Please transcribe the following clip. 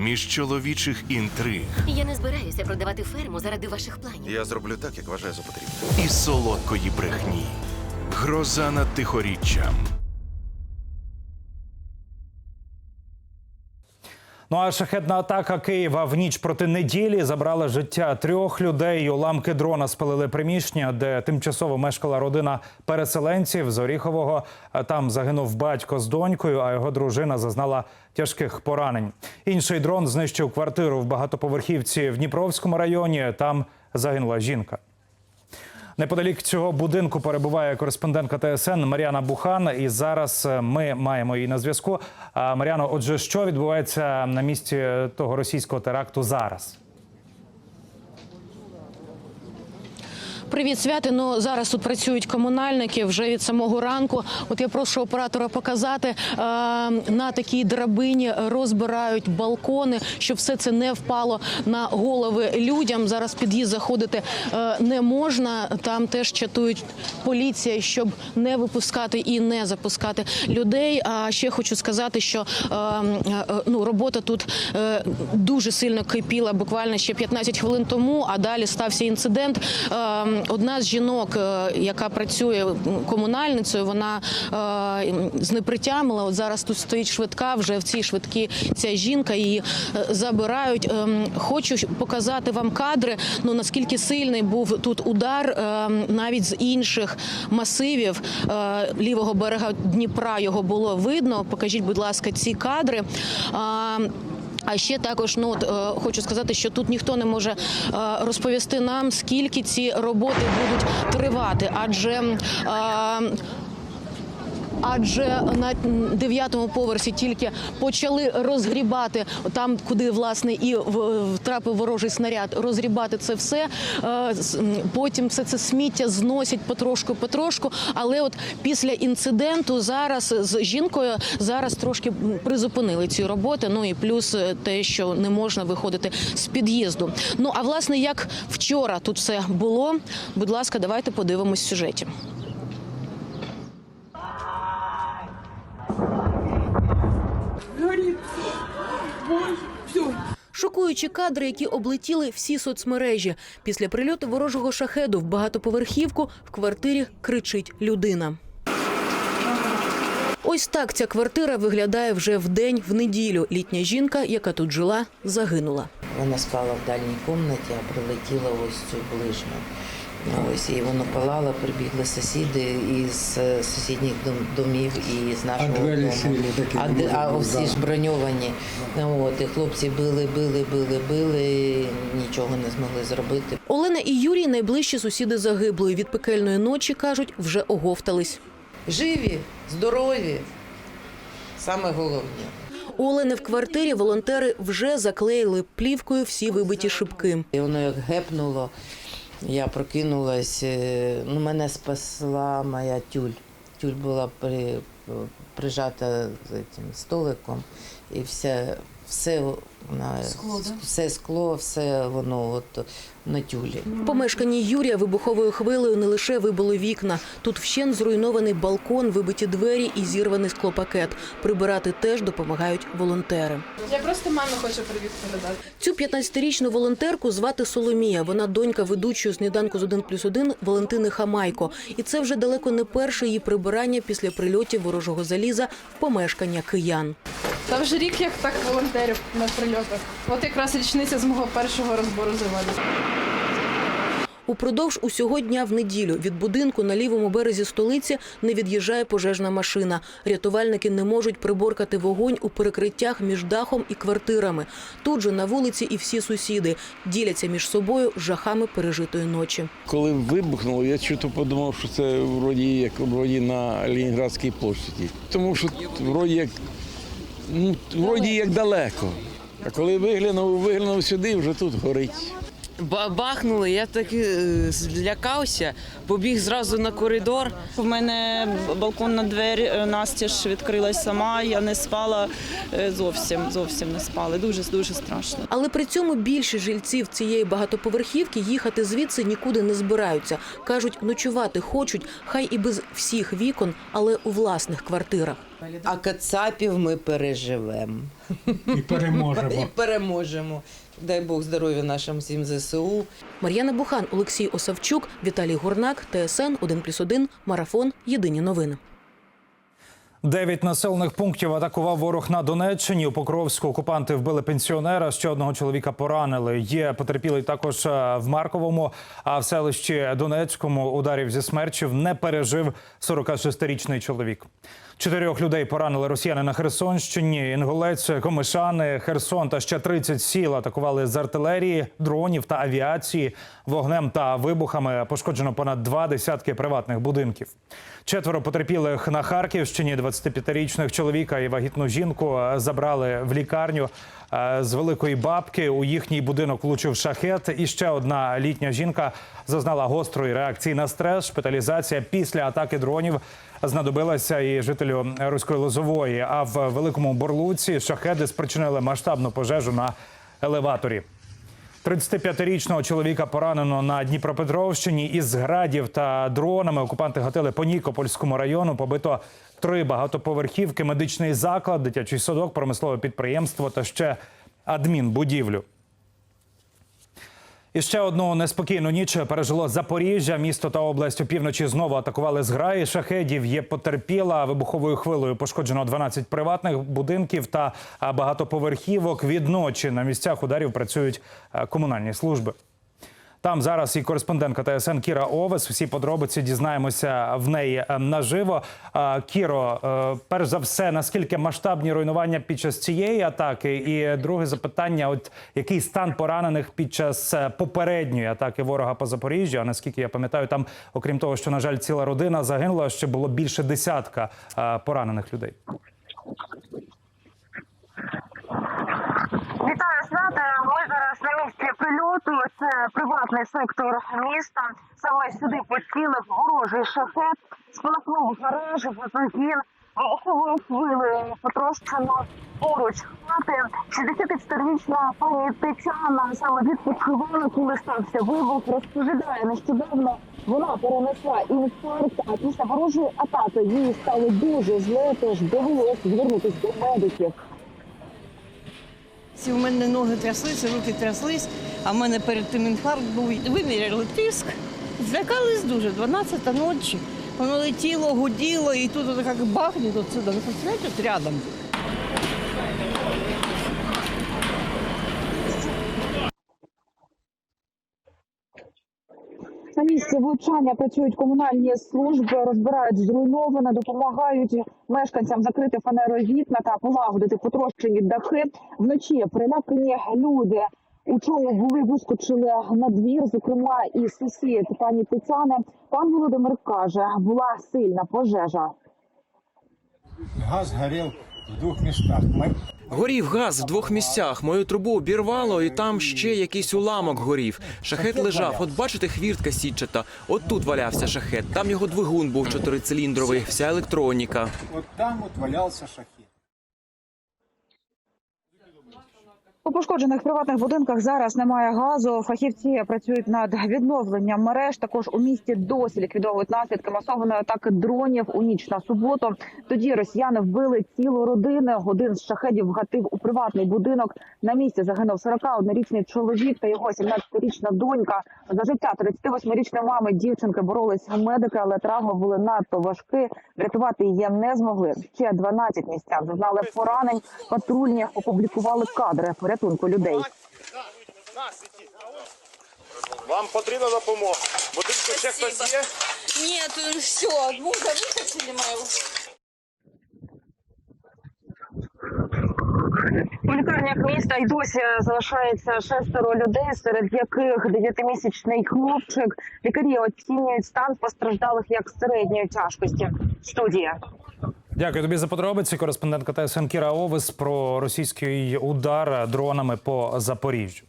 між чоловічих інтриг Я не збираюся продавати ферму заради ваших планів. Я зроблю так, як вважаю за потрібне. і солодкої брехні. Гроза над тихоріччям. Ну а шахетна атака Києва в ніч проти неділі забрала життя трьох людей. Уламки дрона спалили приміщення, де тимчасово мешкала родина переселенців з Оріхового. Там загинув батько з донькою, а його дружина зазнала тяжких поранень. Інший дрон знищив квартиру в багатоповерхівці в Дніпровському районі. Там загинула жінка. Неподалік цього будинку перебуває кореспондентка ТСН Мар'яна Бухан. І зараз е, ми маємо її на зв'язку. А, Мар'яно, отже, що відбувається на місці того російського теракту зараз? Привіт, святи. Ну зараз тут працюють комунальники вже від самого ранку. От я прошу оператора показати на такій драбині розбирають балкони, щоб все це не впало на голови людям. Зараз під'їзд заходити не можна. Там теж чатують поліція, щоб не випускати і не запускати людей. А ще хочу сказати, що ну робота тут е, дуже сильно кипіла буквально ще 15 хвилин тому. А далі стався інцидент. Одна з жінок, е, яка працює комунальницею, вона е, знепритямила. От зараз тут стоїть швидка. Вже в цій швидкі ця жінка її е, забирають. Ем, Хочу показати вам кадри. Ну наскільки сильний був тут удар, е, навіть з інших масивів лівого берега Дніпра його було видно. Покажіть, будь ласка, ці кадри. А, ще також ну от, е, хочу сказати, що тут ніхто не може е, розповісти нам, скільки ці роботи будуть тривати, адже. Адже на дев'ятому поверсі тільки почали розгрібати там, куди власне і втрапив ворожий снаряд, розгрібати це все. Е, Потім все це сміття зносять потрошку, потрошку. Але от після інциденту зараз з жінкою зараз трошки призупинили ці роботи. Ну і плюс е, те, що не можна виходити з під'їзду. Ну а власне, як вчора тут все було, будь ласка, давайте подивимось сюжеті. Шокуючі кадри, які облетіли всі соцмережі. Після прильоту ворожого шахеду в багатоповерхівку в квартирі кричить людина. Ось так ця квартира виглядає вже в день в неділю. Літня жінка, яка тут жила, загинула. Вона спала в дальній кімнаті, а прилетіла ось цю ближню. Ось і воно палало, прибігли сусіди із е, сусідніх домів і з нашого двері дому. такі а, де- а всі да. ж броньовані. От, і хлопці били, били, били, били, нічого не змогли зробити. Олена і Юрій найближчі сусіди загиблої. Від пекельної ночі кажуть, вже оговтались. Живі, здорові. Саме головне. У Олени в квартирі волонтери вже заклеїли плівкою всі вибиті шибки. І воно як гепнуло, я прокинулась. е, Ну, мене спасла моя тюль. Тюль була при, прижата за цим столиком, і все, все, на, все скло, все воно от на тюлі. В помешканні Юрія вибуховою хвилею не лише вибило вікна. Тут вщен зруйнований балкон, вибиті двері і зірваний склопакет. Прибирати теж допомагають волонтери. Я просто мамі хочу привіт передати. Цю 15-річну волонтерку звати Соломія. Вона донька ведучої сніданку з 1 плюс 1 Валентини Хамайко. І це вже далеко не перше її прибирання після прильотів ворожого заліза в помешкання киян. Та вже рік як так волонтерів на прильотах. От якраз річниця з мого першого розбору заводу. Упродовж усього дня в неділю від будинку на лівому березі столиці не від'їжджає пожежна машина. Рятувальники не можуть приборкати вогонь у перекриттях між дахом і квартирами. Тут же на вулиці і всі сусіди діляться між собою жахами пережитої ночі. Коли вибухнуло, я чого подумав, що це вроді як вроді на Ленінградській площаді. Тому що вроді як ну, вроді як далеко. А коли виглянув, виглянув сюди, вже тут горить. Ба- Бахнули, я так е, злякався, побіг зразу на коридор. У мене балконна двері е, настіж відкрилась сама. Я не спала е, зовсім, зовсім не спала. Дуже дуже страшно. Але при цьому більшість жильців цієї багатоповерхівки їхати звідси нікуди не збираються. кажуть, ночувати хочуть, хай і без всіх вікон, але у власних квартирах. А кацапів ми переживемо. І переможемо. І переможемо. Дай Бог здоров'я нашим всім ЗСУ. Мар'яна Бухан, Олексій Осавчук, Віталій Гурнак, ТСН 1+,1, Марафон. Єдині новини. Дев'ять населених пунктів атакував ворог на Донеччині. У Покровську окупанти вбили пенсіонера. Ще одного чоловіка поранили. Є потерпілий також е, в Марковому. А в селищі Донецькому ударів зі смерчів не пережив 46-річний чоловік. Чотирьох людей поранили росіяни на Херсонщині. Інгулець, Комишани, Херсон та ще 30 сіл атакували з артилерії, дронів та авіації. Вогнем та вибухами пошкоджено понад два десятки приватних будинків. Четверо потерпілих на Харківщині. 25-річних чоловіка і вагітну жінку е, забрали в лікарню е, з великої бабки. У їхній будинок влучив шахет. І ще одна літня жінка зазнала гострої реакції на стрес. Шпиталізація після атаки дронів знадобилася і жителю Руської Лозової. А в великому Борлуці шахеди спричинили масштабну пожежу на елеваторі. 35-річного чоловіка поранено на Дніпропетровщині із градів та дронами. Окупанти гатили по Нікопольському району. Побито три багатоповерхівки, медичний заклад, дитячий садок, промислове підприємство та ще адмінбудівлю. І ще одну неспокійну ніч пережило Запоріжжя. Місто та область у півночі знову атакували зграї шахедів. Є потерпіла вибуховою хвилею. Пошкоджено 12 приватних будинків та багатоповерхівок. Відночі на місцях ударів працюють комунальні служби. Там зараз і кореспондентка ТСН Кіра Овес. Всі подробиці дізнаємося в неї е, наживо. Кіро, е, перш за все, наскільки масштабні руйнування під час цієї атаки? І друге запитання: от який стан поранених під час е, попередньої атаки ворога по Запоріжжю? А наскільки я пам'ятаю, там, окрім того, що на жаль, ціла родина загинула, ще було більше десятка е, поранених людей. Вітаю свята. Ми зараз на місці прильоту. Це приватний сектор міста. Саме сюди поцілив ворожий шахет, спалахнув гараж, газогін, вибуховою хвилею потрощено поруч хати. 64-річна пані Тетяна саме відпочивала, коли стався вибух. Розповідає нещодавно. Вона перенесла інфаркт, а після ворожої атаки їй стало дуже зле, тож довелося звернутися до медиків. У мене ноги тряслися, руки тряслись, а в мене перед тим інфаркт був. Виміряли тиск. Злякались дуже, 12 ночі. Воно летіло, гуділо, і тут от як бахнет отсюда. Представляєте, рядом. На місці влучання працюють комунальні служби, розбирають зруйноване, допомагають мешканцям закрити фанеровікна та полагодити потрощені дахи. Вночі перелякані люди. У чому були вискочили на двір, зокрема і сусід пані Тетяни. Пан Володимир каже, була сильна пожежа. Газ горел в двух местах. Горів газ в двох місцях. Мою трубу обірвало, і там ще якийсь уламок горів. Шахет лежав. От бачите, хвіртка сітчата. От тут валявся шахет. Там його двигун був чотирициліндровий, вся електроніка. От там от валявся шахет. У пошкоджених приватних будинках зараз немає газу. Фахівці працюють над відновленням мереж. Також у місті досі ліквідовують наслідки масованої атаки дронів у ніч на суботу. Тоді росіяни вбили цілу родину. Один з шахедів вгатив у приватний будинок. На місці загинув 41-річний чоловік та його 17-річна донька. За життя 38-річної мами дівчинки боролись медики, але травми були надто важкі. Врятувати її не змогли. Ще 12 місцях зазнали поранень. Патрульні опублікували кадри порятунку людей. Вам потрібна допомога. Будинку ще хтось є? Ні, все, муха вихочили мою. У лікарнях міста й досі залишається шестеро людей, серед яких дев'ятимісячний хлопчик. Лікарі оцінюють стан постраждалих як середньої тяжкості. Студія. Дякую тобі за подробиці. Кореспондентка ТСН Кіра Овес про російський удар дронами по Запоріжжю.